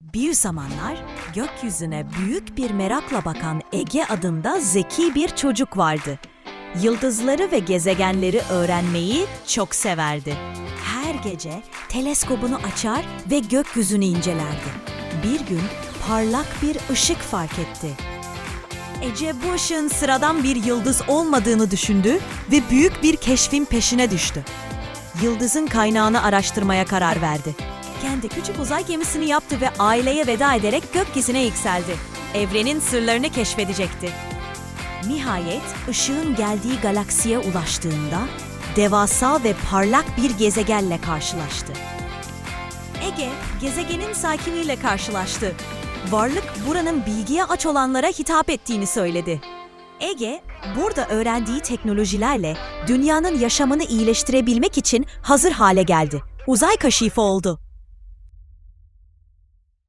Bir zamanlar gökyüzüne büyük bir merakla bakan Ege adında zeki bir çocuk vardı. Yıldızları ve gezegenleri öğrenmeyi çok severdi. Her gece teleskobunu açar ve gökyüzünü incelerdi. Bir gün parlak bir ışık fark etti. Ece bu ışığın sıradan bir yıldız olmadığını düşündü ve büyük bir keşfin peşine düştü. Yıldızın kaynağını araştırmaya karar verdi. Kendi küçük uzay gemisini yaptı ve aileye veda ederek gökyüzüne yükseldi. Evrenin sırlarını keşfedecekti. Nihayet ışığın geldiği galaksiye ulaştığında devasa ve parlak bir gezegenle karşılaştı. Ege, gezegenin sakiniyle karşılaştı. Varlık buranın bilgiye aç olanlara hitap ettiğini söyledi. Ege, burada öğrendiği teknolojilerle dünyanın yaşamını iyileştirebilmek için hazır hale geldi. Uzay kaşifi oldu.